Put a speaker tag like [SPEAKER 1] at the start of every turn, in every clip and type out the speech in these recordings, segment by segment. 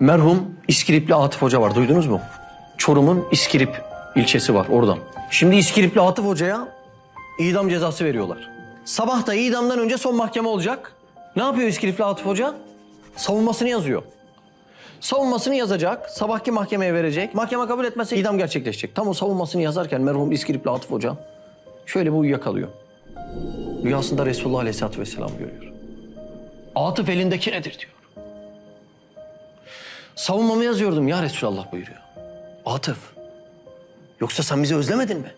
[SPEAKER 1] Merhum İskilipli Atıf Hoca var duydunuz mu? Çorum'un İskilip ilçesi var oradan. Şimdi İskilipli Atıf Hoca'ya idam cezası veriyorlar. Sabah da idamdan önce son mahkeme olacak. Ne yapıyor İskilipli Atıf Hoca? Savunmasını yazıyor. Savunmasını yazacak, sabahki mahkemeye verecek. Mahkeme kabul etmezse idam gerçekleşecek. Tam o savunmasını yazarken merhum İskilipli Atıf Hoca şöyle bir uyuyakalıyor. Rüyasında Resulullah Aleyhisselatü Vesselam görüyor. Atıf elindeki nedir diyor. Savunmamı yazıyordum ya Resulallah buyuruyor. Atıf, yoksa sen bizi özlemedin mi?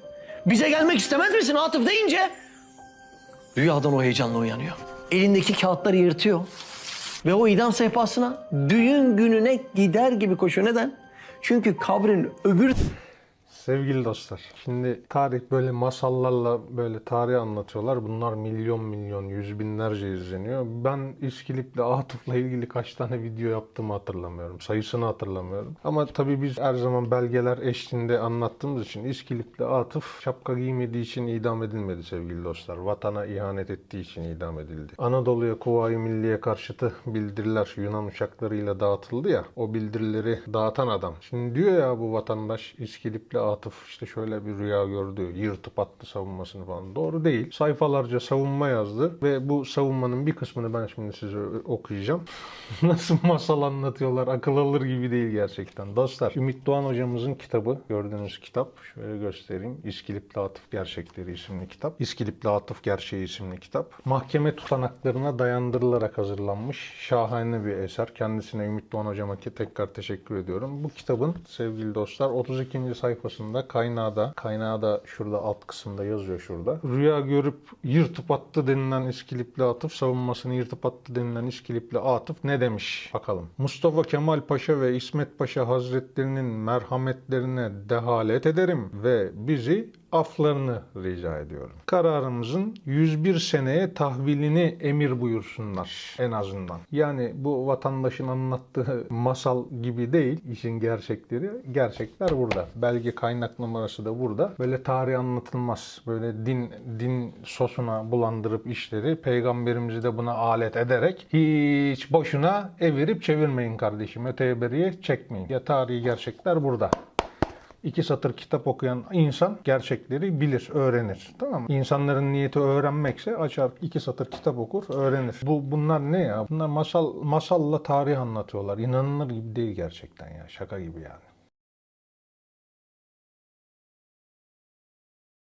[SPEAKER 1] Bize gelmek istemez misin Atıf deyince? Rüyadan o heyecanla uyanıyor. Elindeki kağıtları yırtıyor. Ve o idam sehpasına düğün gününe gider gibi koşuyor. Neden? Çünkü kabrin öbür
[SPEAKER 2] Sevgili dostlar, şimdi tarih böyle masallarla böyle tarih anlatıyorlar. Bunlar milyon milyon, yüz binlerce izleniyor. Ben İskilip'le, Atıf'la ilgili kaç tane video yaptığımı hatırlamıyorum. Sayısını hatırlamıyorum. Ama tabii biz her zaman belgeler eşliğinde anlattığımız için İskilip'le Atıf şapka giymediği için idam edilmedi sevgili dostlar. Vatana ihanet ettiği için idam edildi. Anadolu'ya Kuvayi Milliye karşıtı bildiriler Yunan uçaklarıyla dağıtıldı ya. O bildirileri dağıtan adam. Şimdi diyor ya bu vatandaş İskilip'le Atıf işte şöyle bir rüya gördü. Yırtıp attı savunmasını falan. Doğru değil. Sayfalarca savunma yazdı ve bu savunmanın bir kısmını ben şimdi size okuyacağım. Nasıl masal anlatıyorlar. Akıl alır gibi değil gerçekten. Dostlar Ümit Doğan hocamızın kitabı. Gördüğünüz kitap. Şöyle göstereyim. İskilipli Atıf Gerçekleri isimli kitap. İskilipli Atıf Gerçeği isimli kitap. Mahkeme tutanaklarına dayandırılarak hazırlanmış. Şahane bir eser. Kendisine Ümit Doğan hocama tekrar teşekkür ediyorum. Bu kitabın sevgili dostlar 32. sayfasında kaynağı da kaynağı da şurada alt kısımda yazıyor şurada. Rüya görüp yırtıp attı denilen İskilipli Atıf savunmasını yırtıp attı denilen İskilipli Atıf ne demiş? Bakalım. Mustafa Kemal Paşa ve İsmet Paşa Hazretlerinin merhametlerine dehalet ederim ve bizi aflarını rica ediyorum. Kararımızın 101 seneye tahvilini emir buyursunlar en azından. Yani bu vatandaşın anlattığı masal gibi değil işin gerçekleri. Gerçekler burada. Belge kaynak numarası da burada. Böyle tarih anlatılmaz. Böyle din din sosuna bulandırıp işleri peygamberimizi de buna alet ederek hiç boşuna evirip çevirmeyin kardeşim. Öteye beriye çekmeyin. Ya tarihi gerçekler burada. İki satır kitap okuyan insan gerçekleri bilir, öğrenir. Tamam mı? İnsanların niyeti öğrenmekse açar iki satır kitap okur, öğrenir. Bu bunlar ne ya? Bunlar masal masalla tarih anlatıyorlar. İnanılır gibi değil gerçekten ya. Şaka gibi yani.